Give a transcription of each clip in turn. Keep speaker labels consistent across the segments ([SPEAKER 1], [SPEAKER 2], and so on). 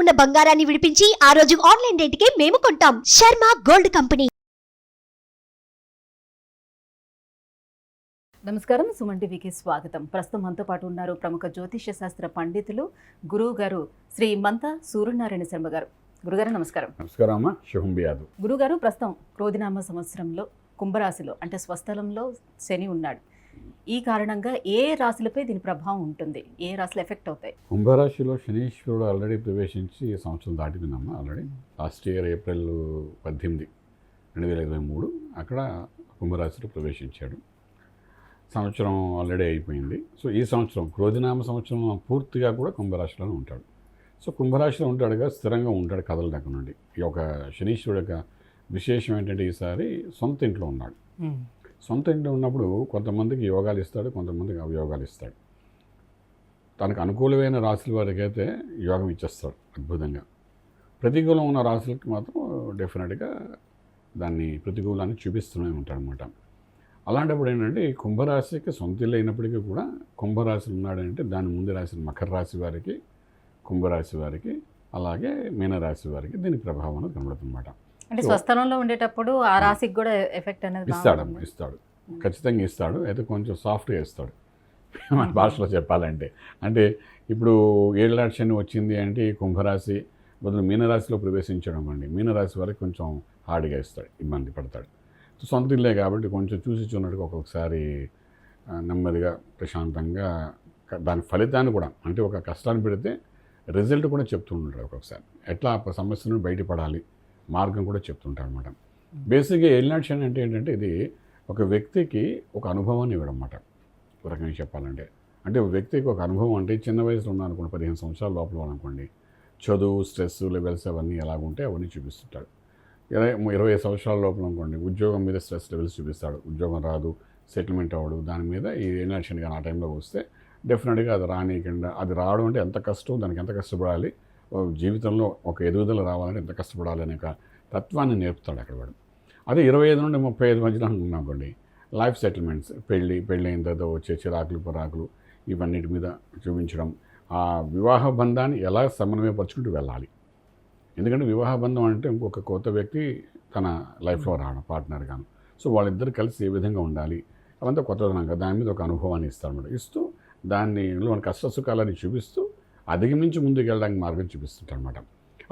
[SPEAKER 1] ఉన్న బంగారాన్ని విడిపించి ఆ రోజు ఆన్లైన్ రేటుకే మేము కొంటాం. Sharma gold company.
[SPEAKER 2] నమస్కారం సుమన్ టీవీకి స్వాగతం. ప్రస్తుతం మనతో పాటు ఉన్నారు ప్రముఖ జ్యోతిష్య శాస్త్ర పండితులు గురువు గారు శ్రీ మంత సూర్యనారాయణ శర్మ గారు. గురుగారు నమస్కారం.
[SPEAKER 3] నమస్కారం అమ్మ. శుభం
[SPEAKER 2] గురుగారు ప్రస్తుతం క్రోధినామ సంవత్సరంలో కుంభరాశిలో అంటే స్వస్థలంలో శని ఉన్నాడు. ఈ కారణంగా ఏ రాశులపై దీని ప్రభావం ఉంటుంది? ఏ రాశులు ఎఫెక్ట్ అవుతాయి?
[SPEAKER 3] కుంభరాశిలో శనీశ్వరుడు ఆల్రెడీ ప్రవేశించి ఈ సంవత్సరం దాటిపోయిందమ్మ ఆల్రెడీ. లాస్ట్ ఇయర్ ఏప్రిల్ పద్దెనిమిది రెండు వేల ఇరవై మూడు అక్కడ కుంభరాశిలో ప్రవేశించాడు. సంవత్సరం ఆల్రెడీ అయిపోయింది. సో ఈ సంవత్సరం క్రోధినామ సంవత్సరం పూర్తిగా కూడా కుంభరాశిలోనే ఉంటాడు. సో కుంభరాశిలో ఉంటాడుగా స్థిరంగా ఉంటాడు కథల దగ్గర నుండి ఈ యొక్క శనీశ్వరుడు యొక్క విశేషం ఏంటంటే ఈసారి సొంత ఇంట్లో ఉన్నాడు. సొంత ఇంట్లో ఉన్నప్పుడు కొంతమందికి యోగాలు ఇస్తాడు కొంతమందికి అవయోగాలు ఇస్తాడు. తనకు అనుకూలమైన రాశుల వారికి అయితే యోగం ఇచ్చేస్తాడు అద్భుతంగా. ప్రతికూలం ఉన్న రాశులకి మాత్రం డెఫినెట్గా దాన్ని ప్రతికూలాన్ని చూపిస్తూనే ఉంటాడనమాట అలాంటప్పుడు ఏంటంటే ఈ కుంభరాశికి సొంత ఇల్లు అయినప్పటికీ కూడా కుంభరాశి ఉన్నాడంటే దాని ముందు రాసిన మకర రాశి వారికి కుంభరాశి వారికి అలాగే మీనరాశి వారికి దీని ప్రభావం అనేది కనబడుతుందన్నమాట.
[SPEAKER 2] అంటే స్వస్థలంలో ఉండేటప్పుడు ఆ రాశికి కూడా ఎఫెక్ట్ అనేది
[SPEAKER 3] ఇస్తాడమ్మా
[SPEAKER 2] బాగుంటుంది.
[SPEAKER 3] ఇస్తాడు. ఖచ్చితంగా ఇస్తాడు. అయితే కొంచెం సాఫ్ట్గా ఇస్తాడు. మన భాషలో చెప్పాలంటే. అంటే ఇప్పుడు ఏళ్ళ శని వచ్చింది అంటే కుంభరాశి బదులు మీనరాశిలో ప్రవేశించడం అండి. మీనరాశి వరకు కొంచెం హార్డ్గా ఇస్తాడు ఇబ్బంది పడతాడు. సొంత ఇల్లే కాబట్టి కొంచెం చూసి చూన్నట్టుగా ఒక్కొక్కసారి నెమ్మదిగా ప్రశాంతంగా దాని ఫలితాన్ని కూడా అంటే ఒక కష్టాన్ని పెడితే రిజల్ట్ కూడా చెప్తుంటాడు ఒక్కొక్కసారి. ఎట్లా ఆ సమస్య నుండి బయటపడాలి? మార్గం కూడా చెప్తుంటాడు అనమాట బేసిక్గా ఎలినాక్షన్ అంటే ఏంటంటే ఇది ఒక వ్యక్తికి ఒక అనుభవాన్ని ఇవ్వడం అన్నమాట ఒక రకంగా చెప్పాలంటే. అంటే ఒక వ్యక్తికి ఒక అనుభవం అంటే చిన్న వయసులో ఉన్నారనుకోండి పదిహేను సంవత్సరాల లోపల అనుకోండి చదువు స్ట్రెస్ లెవెల్స్ అవన్నీ ఎలాగుంటే అవన్నీ చూపిస్తుంటాడు. ఇరవై ఇరవై సంవత్సరాల లోపల అనుకోండి ఉద్యోగం మీద స్ట్రెస్ లెవెల్స్ చూపిస్తాడు. ఉద్యోగం రాదు సెటిల్మెంట్ అవ్వడు దాని మీద ఈ ఎలినాక్షన్ కానీ ఆ టైంలో వస్తే డెఫినెట్గా అది రానియకుండా అది రావడం అంటే ఎంత కష్టం దానికి ఎంత కష్టపడాలి జీవితంలో ఒక ఎదుగుదల రావాలంటే ఎంత కష్టపడాలి అనే ఒక తత్వాన్ని నేర్పుతాడు అక్కడ వాడు. అదే ఇరవై ఐదు నుండి ముప్పై ఐదు మధ్యలో అనుకోండి లైఫ్ సెటిల్మెంట్స్ పెళ్ళి పెళ్ళి అయిన తర్వాత వచ్చే చిరాకులు పరాకులు ఇవన్నిటి మీద చూపించడం ఆ వివాహ బంధాన్ని ఎలా సమన్వయపరుచుకుంటూ వెళ్ళాలి. ఎందుకంటే వివాహ బంధం అంటే ఇంకొక కొత్త వ్యక్తి తన లైఫ్లో రావడం పార్ట్నర్ గాను. సో వాళ్ళిద్దరు కలిసి ఏ విధంగా ఉండాలి అవంతా కొత్తదనంగా దాని మీద ఒక అనుభవాన్ని ఇస్తారన్నమాట. ఇస్తూ దాన్ని కష్ట సుఖాలని చూపిస్తూ అధిగమించి ముందుకు వెళ్ళడానికి మార్గం చూపిస్తుంటాడు అనమాట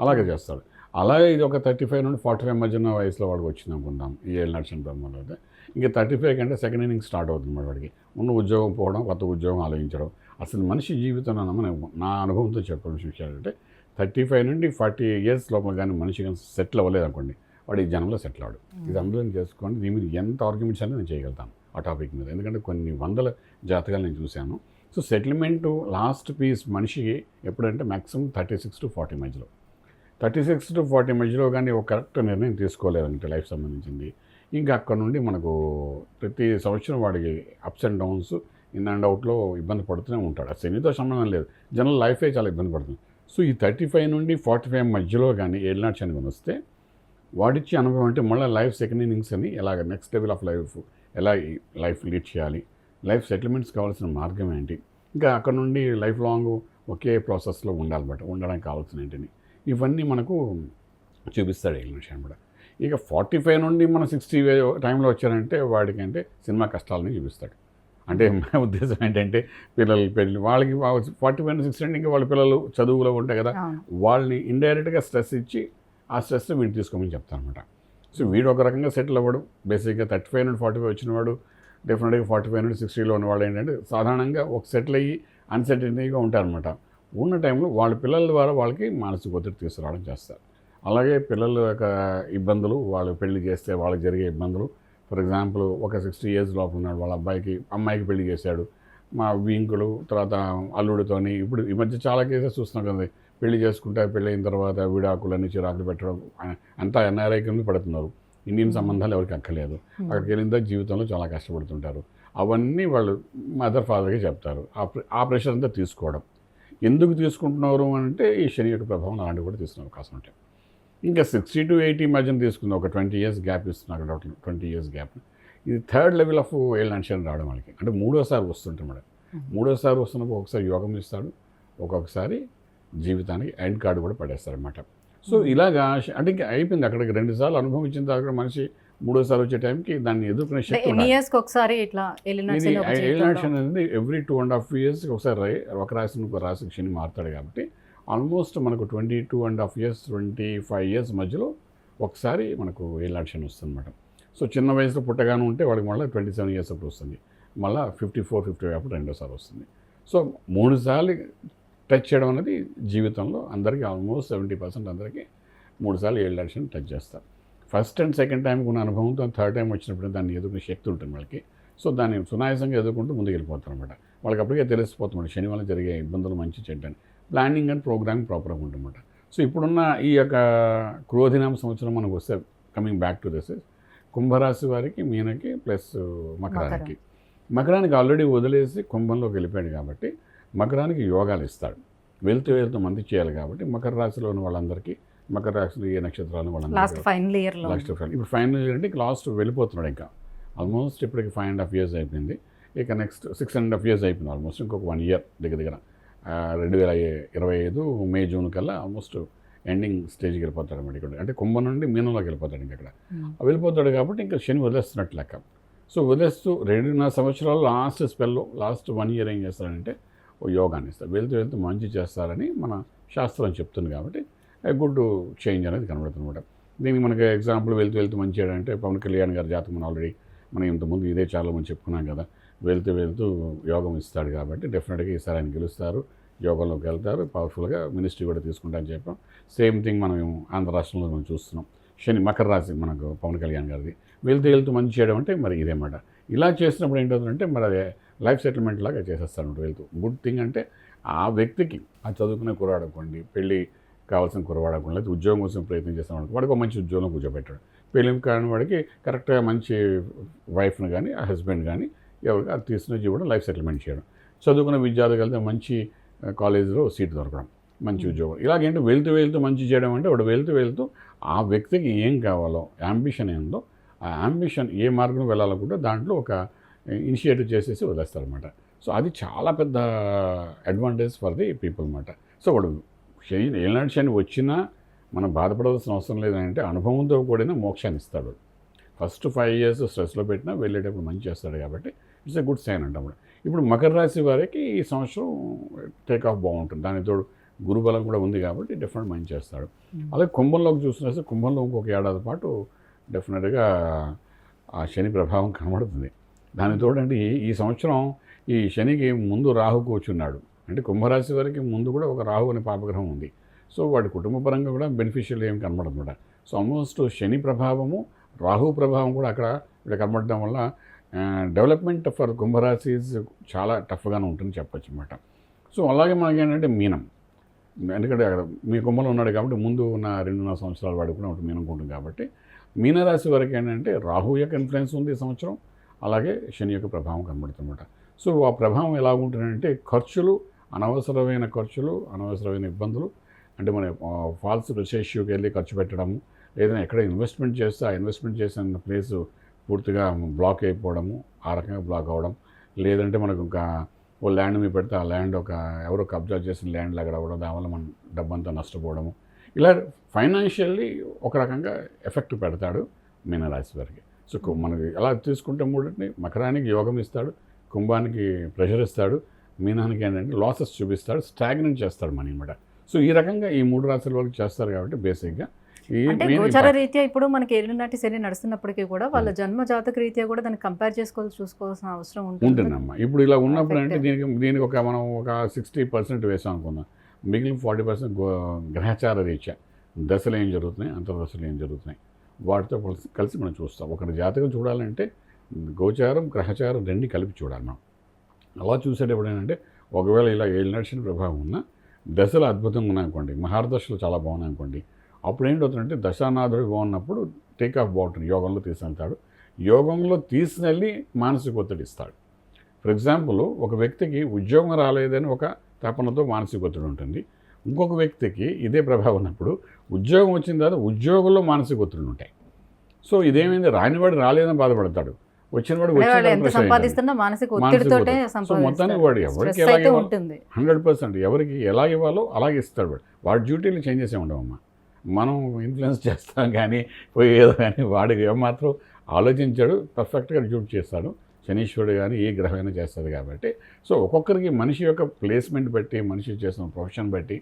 [SPEAKER 3] అలాగే చేస్తాడు. అలాగే ఇది ఒక థర్టీ ఫైవ్ నుండి ఫార్టీ ఫైవ్ మధ్యన వయసులో వాడికి వచ్చింది అనుకుందాం ఈ ఏళ్ళు నడిచిన బ్రహ్మలో అయితే. ఇంకా థర్టీ ఫైవ్ కంటే సెకండ్ ఇన్నింగ్ స్టార్ట్ అవుతుంది వాడికి. ఉన్న ఉద్యోగం పోవడం కొత్త ఉద్యోగం ఆలోచించడం. అసలు మనిషి జీవితంలో మన నా అనుభవంతో చెప్పాల్సిన విషయాలు అంటే థర్టీ ఫైవ్ నుండి ఫార్టీ ఇయర్స్ లోపల కానీ మనిషి కానీ సెటిల్ అవ్వలేదు అనుకోండి వాడు ఈ జనంలో సెటిల్ అవ్వడు. ఇది అందులో చేసుకోండి. దీని మీద ఎంత ఆర్గ్యుమెంట్స్ అనేది నేను చేయగలుగుతాను ఆ టాపిక్ మీద. ఎందుకంటే కొన్ని వందల జాతకాలు నేను చూశాను. సో సెటిల్మెంట్ లాస్ట్ పీస్ మనిషికి ఎప్పుడంటే maximum thirty six to forty మధ్యలో. థర్టీ సిక్స్ టు ఫార్టీ మధ్యలో కానీ ఒక కరెక్ట్ నిర్ణయం తీసుకోలేదంటే లైఫ్ సంబంధించింది. ఇంకా అక్కడ నుండి మనకు ప్రతి సంవత్సరం వాడికి ups and downs in and అవుట్లో ఇబ్బంది పడుతూనే ఉంటాడు. ఆ శనితో సంబంధం లేదు. జనరల్ లైఫే చాలా ఇబ్బంది పడుతుంది. సో ఈ థర్టీ ఫైవ్ నుండి ఫార్టీ ఫైవ్ మధ్యలో కానీ ఏళ్ళనాటి శని కానీ వస్తే వాడిచ్చే అనుభవం అంటే మళ్ళీ లైఫ్ సెకండ్ ఇన్నింగ్స్ అని ఎలాగ నెక్స్ట్ లెవెల్ ఆఫ్ లైఫ్ ఎలా లైఫ్ లీడ్ చేయాలి? లైఫ్ సెటిల్మెంట్స్ కావాల్సిన మార్గం ఏంటి? ఇంకా అక్కడ నుండి లైఫ్ లాంగ్ ఒకే ప్రాసెస్లో ఉండాలన్నమాట. ఉండడానికి కావాల్సిన ఏంటిని. ఇవన్నీ మనకు చూపిస్తాడు ఈ విషయం కూడా. ఇక ఫార్టీ ఫైవ్ నుండి మన సిక్స్టీ టైంలో వచ్చారంటే వాడికి అంటే సినిమా కష్టాలని చూపిస్తాడు. అంటే మన ఉద్దేశం ఏంటంటే పిల్లలు పెళ్ళి వాళ్ళకి ఫార్టీ ఫైవ్ సిక్స్టీ అంటే ఇంకా వాళ్ళ పిల్లలు చదువులో ఉంటాయి కదా. వాళ్ళని ఇండైరెక్ట్గా స్ట్రెస్ ఇచ్చి ఆ స్ట్రెస్ వీడు తీసుకోమని చెప్తానమాట సో వీడు ఒక రకంగా సెటిల్ అవ్వడు. బేసిక్గా థర్టీ ఫైవ్ నుండి ఫార్టీ ఫైవ్ వచ్చినవాడు డెఫినెట్గా ఫార్టీ ఫైవ్ నుండి సిక్స్టీలో వాళ్ళు ఏంటంటే సాధారణంగా ఒక సెటిల్ అయ్యి అన్సెటిల్గా ఉంటారనమాట ఉన్న టైంలో వాళ్ళ పిల్లల ద్వారా వాళ్ళకి మానసిక ఒత్తిడి తీసుకురావడం చేస్తారు. అలాగే పిల్లల యొక్క ఇబ్బందులు వాళ్ళు పెళ్ళి చేస్తే వాళ్ళకి జరిగే ఇబ్బందులు. ఫర్ ఎగ్జాంపుల్ ఒక సిక్స్టీ ఇయర్స్ లోపల ఉన్నాడు వాళ్ళ అబ్బాయికి అమ్మాయికి పెళ్ళి చేశాడు. మా వీంకులు తర్వాత అల్లుడితోని ఇప్పుడు ఈ మధ్య చాలా కేసెస్ చూస్తున్నాం కదా. పెళ్ళి చేసుకుంటే పెళ్ళి అయిన తర్వాత విడాకులన్నీ చిరాకులు పెట్టడం అంతా ఎన్ఆర్ఐ కింద పడుతున్నారు. ఇండియన్ సంబంధాలు ఎవరికి అక్కర్లేదు. అక్కడికి వెళ్ళిన తర్వాత జీవితంలో చాలా కష్టపడుతుంటారు. అవన్నీ వాళ్ళు మదర్ ఫాదర్కి చెప్తారు. ఆ ప్ర- ఆ ప్రెషర్ అంతా తీసుకోవడం. ఎందుకు తీసుకుంటున్నారు అంటే ఈ శని యొక్క ప్రభావం అలాంటివి కూడా తీసుకునే అవకాశం ఉంటాయి. ఇంకా సిక్స్టీ టు ఎయిటీ మధ్యన తీసుకుంది. ఒక ట్వంటీ ఇయర్స్ గ్యాప్ ఇస్తున్నారు అక్కడ ట్వంటీ ఇయర్స్ గ్యాప్. ఇది థర్డ్ లెవెల్ ఆఫ్ ఏళ్ళు అన్షన్ రావడం వాళ్ళకి. అంటే మూడోసారి వస్తుంటాం మేడం. మూడోసారి వస్తున్నప్పుడు ఒకసారి యోగం ఇస్తాడు ఒక్కొక్కసారి జీవితానికి ఎండ్ కార్డు కూడా పడేస్తారనమాట సో ఇలాగా అంటే అయిపోయింది అక్కడికి. రెండుసార్లు అనుభవం ఇచ్చిన తర్వాత మనిషి మూడోసారి వచ్చే టైంకి దాన్ని ఎదుర్కొనే శక్తి
[SPEAKER 2] ఒకసారి ఇట్లా
[SPEAKER 3] అనేది ఎవ్రీ టూ అండ్ హాఫ్ ఇయర్స్కి ఒకసారి ఒక రాశి ఒక రాశికి శని మారుతాడు కాబట్టి ఆల్మోస్ట్ మనకు twenty two and half years twenty five years మధ్యలో ఒకసారి మనకు ఏలినాషన్ వస్తుంది అనమాట సో చిన్న వయసులో పుట్టగానే ఉంటే వాడికి మళ్ళీ ట్వంటీ సెవెన్ ఇయర్స్ అప్పుడు వస్తుంది. మళ్ళీ ఫిఫ్టీ ఫోర్ ఫిఫ్టీ అప్పుడు రెండోసారి వస్తుంది. సో మూడు సార్లు టచ్ చేయడం అనేది జీవితంలో అందరికీ ఆల్మోస్ట్ సెవెంటీ పర్సెంట్ అందరికీ మూడు సార్లు ఏలినాషన్ టచ్ చేస్తారు. ఫస్ట్ అండ్ సెకండ్ టైంకి ఉన్న అనుభవంతో థర్డ్ టైం వచ్చినప్పుడు దాన్ని ఎదుర్కొనే శక్తి ఉంటుంది వాళ్ళకి. సో దాన్ని సునాయాసంగా ఎదుర్కొంటూ ముందుకు వెళ్ళిపోతారు అనమాట వాళ్ళకి అప్పటికే తెలిసిపోతుంది శని వల్ల జరిగే ఇబ్బందులు మంచి చెడ్డని ప్లానింగ్ అండ్ ప్రోగ్రామింగ్ ప్రాపర్గా ఉంటుందన్నమాట సో ఇప్పుడున్న ఈ యొక్క క్రోధినామ సంవత్సరం మనకు వస్తే కమింగ్ బ్యాక్ టు దిస్ కుంభరాశి వారికి మీనకి ప్లస్ మకరానికి. మకరానికి ఆల్రెడీ వదిలేసి కుంభంలోకి వెళ్ళిపోయాడు కాబట్టి మకరానికి యోగాలు ఇస్తాడు. వెళ్తూ వెళ్తూ మంది చేయాలి కాబట్టి మకర రాశిలో ఉన్న వాళ్ళందరికీ మకర రాశిలో ఏ నక్షత్రాలు
[SPEAKER 2] లాస్ట్
[SPEAKER 3] వాళ్ళందరికీ
[SPEAKER 2] ఫైనల్ ఇయర్
[SPEAKER 3] లాస్ట్ ఫైనల్ ఇప్పుడు ఫైనల్ ఇయర్ అంటే లాస్ట్ వెళ్ళిపోతున్నాడు ఇంకా. ఆల్మోస్ట్ ఇప్పటికి ఫైవ్ అండ్ హాఫ్ ఇయర్స్ అయిపోయింది. ఇక next six and half years అయిపోయింది ఆల్మోస్ట్ ఇంకొక వన్ ఇయర్ దగ్గర దగ్గర. రెండు వేల ఇరవై ఐదు మే జూన్ కల్లా ఆల్మోస్ట్ ఎండింగ్ స్టేజ్కి వెళ్ళిపోతాడు అన్నమాట ఇక్కడ. అంటే కుంభం నుండి మీనంలోకి వెళ్ళిపోతాడు ఇంకా ఇక్కడ.
[SPEAKER 2] Hmm.
[SPEAKER 3] వెళ్ళిపోతాడు కాబట్టి ఇంకా శని వదిలేస్తున్నట్టు లెక్క. సో వదిలేస్తూ రెండున్నర సంవత్సరాలు లాస్ట్ స్పెల్లో లాస్ట్ వన్ ఇయర్ ఏం చేస్తాడంటే యోగాన్ని ఇస్తారు. వెళ్తూ వెళ్తూ మంచి చేస్తారని మన శాస్త్రం చెప్తుంది కాబట్టి గుడ్ చేంజ్ అనేది కనబడుతుంది అనమాట దీనికి మనకి ఎగ్జాంపుల్ వెళ్తూ వెళ్తూ మంచి అంటే పవన్ కళ్యాణ్ గారి జాతకం మనం ఆల్రెడీ మనం ఇంతకుముందు ఇదే చాలా మంది చెప్పుకున్నాం కదా. వెళ్తూ వెళ్తూ యోగం ఇస్తాడు కాబట్టి డెఫినెట్గా ఈసారి ఆయన గెలుస్తారు. యోగంలోకి వెళ్తారు. పవర్ఫుల్గా మినిస్ట్రీ కూడా తీసుకుంటారని చెప్పాం. సేమ్ థింగ్ మనం ఆంధ్ర రాష్ట్రంలో మనం చూస్తున్నాం. శని మకర రాశి మనకు పవన్ కళ్యాణ్ గారిది. వెళ్తూ వెళ్తూ మంచి చేయడం అంటే మరి ఇదేమాట ఇలా చేసినప్పుడు ఏంటంటే మరి అదే లైఫ్ సెటిల్మెంట్ లాగా చేసేస్తాడు వెళ్తూ. గుడ్ థింగ్ అంటే ఆ వ్యక్తికి ఆ చదువుకునే కురవాడనుకోండి పెళ్ళి కావాల్సిన కురవాడకుండా లేదా ఉద్యోగం కోసం ప్రయత్నం చేస్తాం అనుకో వాడికి ఒక మంచి ఉద్యోగం కూర్చోబెట్టాడు. పెళ్ళి కాని వాడికి కరెక్ట్గా మంచి వైఫ్ని కానీ ఆ హస్బెండ్ కానీ ఎవరికి అది తీసుకుని ఇవ్వడం లైఫ్ సెటిల్మెంట్ చేయడం. చదువుకున్న విద్యార్థి మంచి కాలేజీలో సీట్ దొరకడం మంచి ఉద్యోగం. ఇలాగేంటి వెళ్తూ వెళ్తూ మంచి చేయడం అంటే వాడు వెళ్తూ వెళ్తూ ఆ వ్యక్తికి ఏం కావాలో యాంబిషన్ ఏందో ఆ యాంబిషన్ ఏ మార్గంలో వెళ్ళాలనుకుంటే దాంట్లో ఒక ఇనిషియేటివ్ చేసేసి వదిలేస్తారనమాట సో అది చాలా పెద్ద అడ్వాంటేజ్ ఫర్ ది పీపుల్ అనమాట సో వాడు శని ఏనాడు శని వచ్చినా మనం బాధపడవలసిన అవసరం లేదంటే అనుభవంతో కూడిన మోక్షాన్ని ఇస్తాడు ఫస్ట్ ఫైవ్ ఇయర్స్ స్ట్రెస్లో పెట్టినా వెళ్ళేటప్పుడు మంచి చేస్తాడు కాబట్టి ఇట్స్ ఎ గుడ్ సైన్ అంటాం ఇప్పుడు మకర రాశి వారికి ఈ సంవత్సరం టేక్ ఆఫ్ బాగుంటుంది. దానికి తోడు గురుబలం కూడా ఉంది కాబట్టి డెఫినెట్ మంచి చేస్తాడు. అలాగే కుంభంలోకి చూసినస్తే కుంభంలో ఇంకొక ఏడాది పాటు డెఫినెట్గా ఆ శని ప్రభావం కనబడుతుంది. దాని తోడండి ఈ సంవత్సరం ఈ శనికి ముందు రాహు కూర్చున్నాడు. అంటే కుంభరాశి వారికి ముందు కూడా ఒక రాహు అనే పాపగ్రహం ఉంది. సో వాడి కుటుంబ పరంగా కూడా బెనిఫిషియల్ ఏం కనబడదన్నమాట. సో ఆల్మోస్ట్ శని ప్రభావము రాహు ప్రభావం కూడా అక్కడ ఇక్కడ కనబడడం వల్ల డెవలప్మెంట్ ఫర్ కుంభరాశి చాలా టఫ్గానే ఉంటుందని చెప్పొచ్చు అనమాట సో అలాగే మనకి ఏంటంటే మీనం. ఎందుకంటే అక్కడ మీ కుంభంలో ఉన్నాడు కాబట్టి ముందు ఉన్న రెండున్నర సంవత్సరాలు వాడు కూడా ఒకటి మీనం ఉంటుంది కాబట్టి మీనరాశి వరకు ఏంటంటే రాహు యొక్క ఇన్ఫ్లుయెన్స్ ఉంది ఈ సంవత్సరం. అలాగే శని యొక్క ప్రభావం కనబడుతుందన్నమాట. సో ఆ ప్రభావం ఎలా ఉంటుందంటే ఖర్చులు అనవసరమైన ఖర్చులు అనవసరమైన ఇబ్బందులు అంటే మన ఫాల్స్ రిసేషియోకి వెళ్ళి ఖర్చు పెట్టడము ఏదైనా ఎక్కడ ఇన్వెస్ట్మెంట్ చేస్తే ఆ ఇన్వెస్ట్మెంట్ చేసిన ప్లేస్ పూర్తిగా బ్లాక్ అయిపోవడము ఆ రకంగా బ్లాక్ అవ్వడం లేదంటే మనకు ఇంకా ఓ ల్యాండ్ మీద పెడితే ఆ ల్యాండ్ ఒక ఎవరో కబ్జా చేసిన ల్యాండ్ లాగా అవ్వడం దానివల్ల మనం డబ్బంతా నష్టపోవడము. ఇలా ఫైనాన్షియల్లీ ఒక రకంగా ఎఫెక్ట్ పెడతాడు మీనరాశి వారికి. సో మనకి ఎలా తీసుకుంటే మూడింటిని మకరానికి యోగం ఇస్తాడు కుంభానికి ప్రెషర్ ఇస్తాడు మీనానికి ఏంటంటే లాసెస్ చూపిస్తాడు స్టాగ్నెంట్ చేస్తాడు మనీ అనమాట. సో ఈ రకంగా ఈ మూడు రాశుల వరకు చేస్తారు కాబట్టి బేసిక్గా
[SPEAKER 2] గోచార రీత్యా ఇప్పుడు మనకి ఏలినాటి శని నడుస్తున్నప్పటికీ కూడా వాళ్ళ జన్మ జాతక రీత్యా కూడా దాన్ని కంపేర్ చేసుకోవాలి చూసుకోవాల్సిన అవసరం ఉంటుంది.
[SPEAKER 3] ఉంటుందమ్మా. ఇప్పుడు ఇలా ఉన్నప్పుడు అంటే. దీనికి దీనికి ఒక మనం ఒక సిక్స్టీ పర్సెంట్ వేసాం అనుకుందాం. మిగిలిన ఫార్టీ పర్సెంట్ గ్రహచార రీత్యా. దశలు ఏం జరుగుతున్నాయి? అంతర్దశలు ఏం జరుగుతున్నాయి? వాటితో కలిసి కలిసి మనం చూస్తాం. ఒకరి జాతకం చూడాలంటే గోచారం గ్రహచారం రెండు కలిపి చూడాలి మనం. అలా చూసేటప్పుడు ఏంటంటే ఒకవేళ ఇలా ఏళ్ళు నడిచిన ప్రభావం ఉన్న దశలు అద్భుతంగా ఉన్నాయనుకోండి మహారదశలు చాలా బాగున్నాయనుకోండి అప్పుడు ఏంటవుతుందంటే దశానాథుడు బాగున్నప్పుడు టేక్ ఆఫ్ బాగుంటుంది యోగంలో తీసుకెళ్తాడు యోగంలో తీసుకెళ్ళి మానసిక ఒత్తిడి ఇస్తాడు. ఫర్ ఎగ్జాంపుల్ ఒక వ్యక్తికి ఉద్యోగం రాలేదని ఒక తపనతో మానసిక ఒత్తిడి ఉంటుంది. ఇంకొక వ్యక్తికి ఇదే ప్రభావం ఉన్నప్పుడు ఉద్యోగం వచ్చిన తర్వాత ఉద్యోగంలో మానసిక ఒత్తిడి ఉంటాయి. సో ఇదేమైంది? రానివాడు రాలేదని బాధపడతాడు. వచ్చిన వాడు
[SPEAKER 2] అంటే వాళ్ళు
[SPEAKER 3] వచ్చిన. సో మొత్తానికి వాడు ఎవరికి ఎలా ఇవ్వాలో హండ్రెడ్ పర్సెంట్ ఎవరికి ఎలా ఇవ్వాలో అలాగే ఇస్తాడు వాడు. వాడి డ్యూటీలు చేంజ్ చేసే ఉండవమ్మా. మనం ఇన్ఫ్లుయెన్స్ చేస్తాం కానీ పోయి ఏదో కానీ వాడికి ఏమాత్రం ఆలోచించాడు పర్ఫెక్ట్గా డ్యూటీ చేస్తాడు. శనీశ్వరుడు కానీ ఏ గ్రహమైనా చేస్తుంది కాబట్టి. సో ఒక్కొక్కరికి మనిషి యొక్క ప్లేస్మెంట్ బట్టి మనిషి చేసిన ప్రొఫెషన్ బట్టి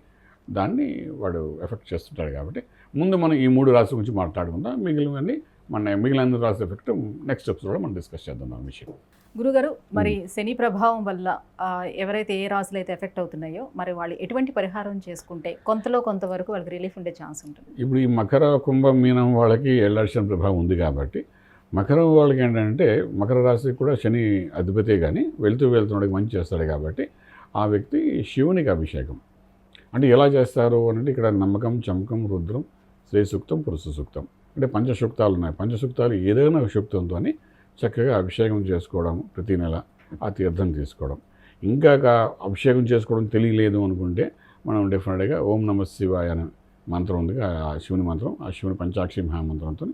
[SPEAKER 3] దాన్ని వాడు ఎఫెక్ట్ చేస్తుంటాడు కాబట్టి. ముందు మనం ఈ మూడు రాశుల గురించి మాట్లాడుకుందాం. మిగిలినవన్నీ మన మిగిలిన రాశి ఎఫెక్ట్ నెక్స్ట్ ఎపిసోడ్లో మనం డిస్కస్ చేద్దాం దాని విషయం.
[SPEAKER 2] గురుగారు మరి శని ప్రభావం వల్ల ఆ, ఎవరైతే ఏ రాసులు అయితే ఎఫెక్ట్ అవుతున్నాయో మరి వాళ్ళు ఎటువంటి పరిహారం చేసుకుంటే కొంతలో కొంతవరకు వాళ్ళకి రిలీఫ్ ఉండే ఛాన్స్ ఉంటుంది.
[SPEAKER 3] ఇప్పుడు ఈ మకర కుంభం మీనం వాళ్ళకి ఎల్లర్షన్ ప్రభావం ఉంది కాబట్టి మకరం వాళ్ళకి ఏంటంటే మకర రాశికి కూడా శని అధిపతే కానీ వెళ్తూ వెళ్తున్నాడికి మంచి చేస్తాడు కాబట్టి ఆ వ్యక్తి శివునికి అభిషేకం. అంటే ఎలా చేస్తారు అని అంటే ఇక్కడ నమ్మకం చమకం రుద్రం శ్రీ సూక్తం పురుష సూక్తం అంటే పంచసూక్తాలు ఉన్నాయి. పంచసూక్తాలు ఏదైనా సూక్తంతో చక్కగా అభిషేకం చేసుకోవడం ప్రతి నెల ఆ తీర్థం తీసుకోవడం. ఇంకా అభిషేకం చేసుకోవడం తెలియలేదు అనుకుంటే మనం డెఫినెట్గా ఓం నమ శివాయ అనే మంత్రం ఉంది. ఆ శివుని మంత్రం ఆ శివుని పంచాక్షి మహామంత్రంతో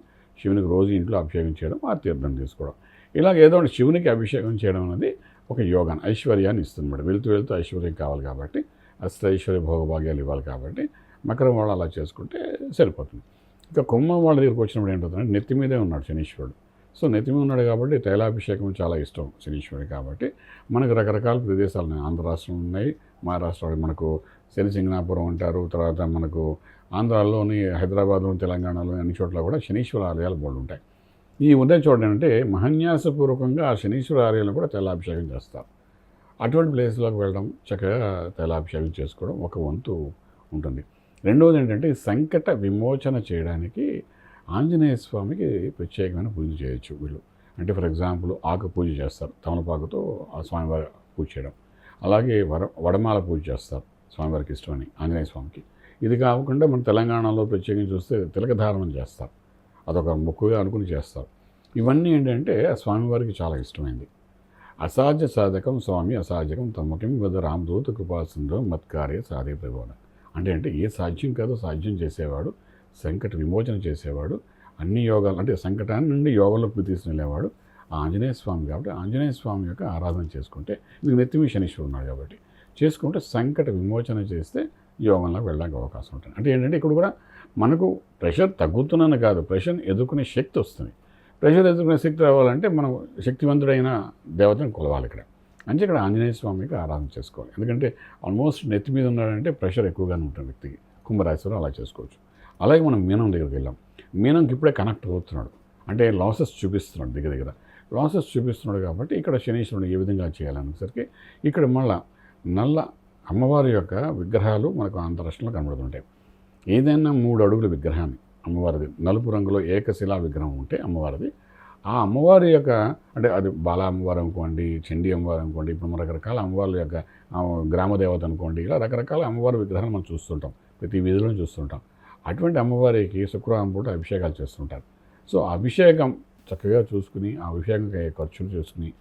[SPEAKER 3] శివునికి రోజు ఇంట్లో అభిషేకం చేయడం ఆ తీర్థం తీసుకోవడం ఇలాగ ఏదో ఒకటి శివునికి అభిషేకం చేయడం అనేది ఒక యోగాన్ని ఐశ్వర్యాన్ని ఇస్తుంది వెళ్తూ వెళ్తూ ఐశ్వర్యం కావాలి కాబట్టి అష్ట ఐశ్వర్య భోగభాగ్యాలు ఇవ్వాలి కాబట్టి మకరం వాళ్ళు అలా చేసుకుంటే సరిపోతుంది. ఇంకా కుంభం వాళ్ళ దగ్గరికి వచ్చినప్పుడు ఏంటంటే నెత్తి మీదే ఉన్నాడు శనీశ్వరుడు. సో నెత్తి మీద ఉన్నాడు కాబట్టి తైలాభిషేకం చాలా ఇష్టం శనీశ్వరుడు కాబట్టి. మనకు రకరకాల ప్రదేశాలు ఉన్నాయి. ఆంధ్ర రాష్ట్రం ఉన్నాయి మహారాష్ట్రలో మనకు శని సింగనాపురం అంటారు. తర్వాత మనకు ఆంధ్రాలోని హైదరాబాద్లో తెలంగాణలో అన్ని చోట్ల కూడా శనీశ్వర ఆలయాలు బోర్డు ఉంటాయి. ఈ ఉదయం చూడండి అంటే మహన్యాసపూర్వకంగా ఆ శనీశ్వర ఆలయాలను కూడా తైలాభిషేకం చేస్తారు. అటువంటి ప్లేస్లోకి వెళ్ళడం చక్కగా తైలాభిషేకం చేసుకోవడం ఒక వంతు ఉంటుంది. రెండవది ఏంటంటే సంకట విమోచన చేయడానికి ఆంజనేయ స్వామికి ప్రత్యేకమైన పూజ చేయొచ్చు వీళ్ళు. అంటే ఫర్ ఎగ్జాంపుల్ ఆకు పూజ చేస్తారు తమలపాకుతో ఆ స్వామివారి పూజ చేయడం. అలాగే వర వడమాల పూజ చేస్తారు స్వామివారికి ఇష్టమని ఆంజనేయ స్వామికి. ఇది కాకుండా మన తెలంగాణలో ప్రత్యేకంగా చూస్తే తిలకధారణం చేస్తారు. అదొక మొక్కుగా అనుకుని చేస్తారు. ఇవన్నీ ఏంటంటే ఆ స్వామివారికి చాలా ఇష్టమైంది. అసాధ్య సాధకం స్వామి అసాధ్యకం తమ్మకం వద రామదూత కృపాసింధం మత్కార్య సాధే ప్రభువన అంటే అంటే ఏ సాధ్యం కాదో సాధ్యం చేసేవాడు సంకట విమోచన చేసేవాడు అన్ని యోగాలు అంటే సంకటాన్ని నుండి యోగంలోకి తీసుకెళ్ళేవాడు ఆంజనేయ స్వామి కాబట్టి ఆంజనేయ స్వామి యొక్క ఆరాధన చేసుకుంటే ఇది నెత్తిమి శనీశ్వరుడు ఉన్నాడు కాబట్టి చేసుకుంటే సంకట విమోచన చేస్తే యోగంలోకి వెళ్ళడానికి అవకాశం ఉంటుంది. అంటే ఏంటంటే ఇక్కడ కూడా మనకు ప్రెషర్ తగ్గుతున్నాను కాదు. ప్రెషర్ ఎదుర్కొనే శక్తి వస్తుంది. ప్రెషర్ ఎదుర్కొనే శక్తి రావాలంటే మనం శక్తివంతుడైన దేవతను కొలవాలి ఇక్కడ. అంటే ఇక్కడ ఆంజనేయ స్వామికి ఆరాధన చేసుకోవాలి. ఎందుకంటే ఆల్మోస్ట్ నెత్తి మీద ఉన్నాడంటే ప్రెషర్ ఎక్కువగానే ఉంటుంది వ్యక్తికి. కుంభరాశిలో అలా చేసుకోవచ్చు. అలాగే మనం మీనం దగ్గరికి వెళ్ళాం. మీనంకి ఇప్పుడే కనెక్ట్ అవుతున్నాడు. అంటే లాసెస్ చూపిస్తున్నాడు దగ్గర దగ్గర. లాసెస్ చూపిస్తున్నాడు కాబట్టి ఇక్కడ శనీశ్వరుడు ఏ విధంగా చేయాలనేసరికి ఇక్కడ మళ్ళీ నల్ల అమ్మవారి యొక్క విగ్రహాలు మనకు ఆంధ్ర రాష్ట్రంలో కనబడుతుంటాయి. ఏదైనా మూడు అడుగుల విగ్రహాన్ని అమ్మవారిది. నలుపు రంగులో ఏకశిలా విగ్రహం ఉంటే అమ్మవారిది. ఆ అమ్మవారి యొక్క అంటే అది బాల అమ్మవారు అనుకోండి చండీ అమ్మవారు అనుకోండి ఇప్పుడు మన రకరకాల అమ్మవార్ల యొక్క గ్రామదేవత అనుకోండి ఇలా రకరకాల అమ్మవారి విగ్రహాలు మనం చూస్తుంటాం. ప్రతి వీధిలో చూస్తుంటాం. అటువంటి అమ్మవారికి శుక్రవారం పూట అభిషేకాలు చేస్తుంటారు. సో అభిషేకం చక్కగా చూసుకుని ఆ అభిషేకం ఖర్చులు చూసుకుని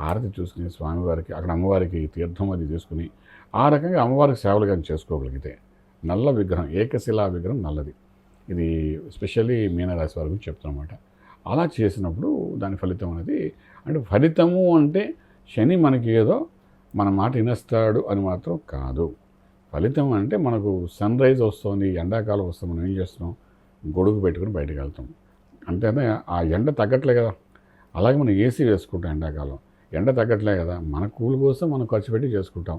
[SPEAKER 3] ఆరతి చూసుకుని స్వామివారికి అక్కడ అమ్మవారికి తీర్థం అది తీసుకుని ఆ రకంగా అమ్మవారికి సేవలు కానీ చేసుకోగలిగితే నల్ల విగ్రహం ఏకశిలా విగ్రహం నల్లది. ఇది స్పెషల్లీ మీనరాశి వారి గురించి చెప్తున్నమాట. అలా చేసినప్పుడు దాని ఫలితం అనేది అంటే ఫలితము అంటే శని మనకి ఏదో మన మాట వినేస్తాడు అని మాత్రం కాదు. ఫలితం అంటే మనకు సన్ రైజ్ వస్తుంది ఎండాకాలం వస్తుంది మనం ఏం చేస్తున్నాం? గొడుగు పెట్టుకుని బయటకు వెళ్తాం అంతేనే? ఆ ఎండ తగ్గట్లే కదా. అలాగే మనం ఏసీ వేసుకుంటాం ఎండాకాలం. ఎండ తగ్గట్లే కదా మన కూల్ కోసం మనం ఖర్చు పెట్టి చేసుకుంటాం.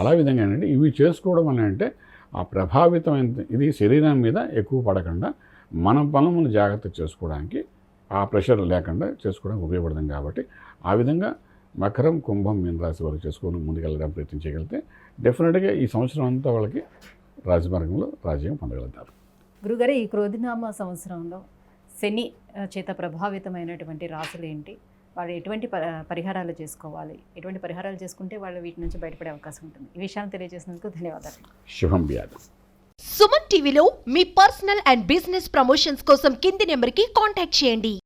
[SPEAKER 3] అలా విధంగా ఏంటంటే ఇవి చేసుకోవడం అని అంటే ఆ ప్రభావితమైన ఇది శరీరం మీద ఎక్కువ పడకుండా మన పనులను జాగ్రత్త చేసుకోవడానికి ఆ ప్రెషర్ లేకుండా చేసుకోవడానికి ఉపయోగపడుతుంది కాబట్టి ఆ విధంగా మకరం కుంభం మీన రాశి వారు చేసుకొని ముందుకెళ్ళడం ప్రయత్నం చేయగలిగితే డెఫినెట్గా ఈ సంవత్సరం అంతా వాళ్ళకి రాజమార్గంలో రాజ్యం పొందగలుగుతారు.
[SPEAKER 2] గురుగారు ఈ క్రోధినామ సంవత్సరంలో శని చేత ప్రభావితమైనటువంటి రాసులు ఏంటి? వాళ్ళు ఎటువంటి ప- పరిహారాలు చేసుకోవాలి? ఎటువంటి పరిహారాలు చేసుకుంటే వాళ్ళు వీటి నుంచి బయటపడే అవకాశం ఉంటుంది. ఈ విషయాన్ని తెలియజేసినందుకు ధన్యవాదాలు.
[SPEAKER 3] శుభం వ్యాధి.
[SPEAKER 1] సుమన్ టీవీలో మీ పర్సనల్ అండ్ బిజినెస్ ప్రమోషన్స్ కోసం కింది నెంబర్కి కాంటాక్ట్ చేయండి.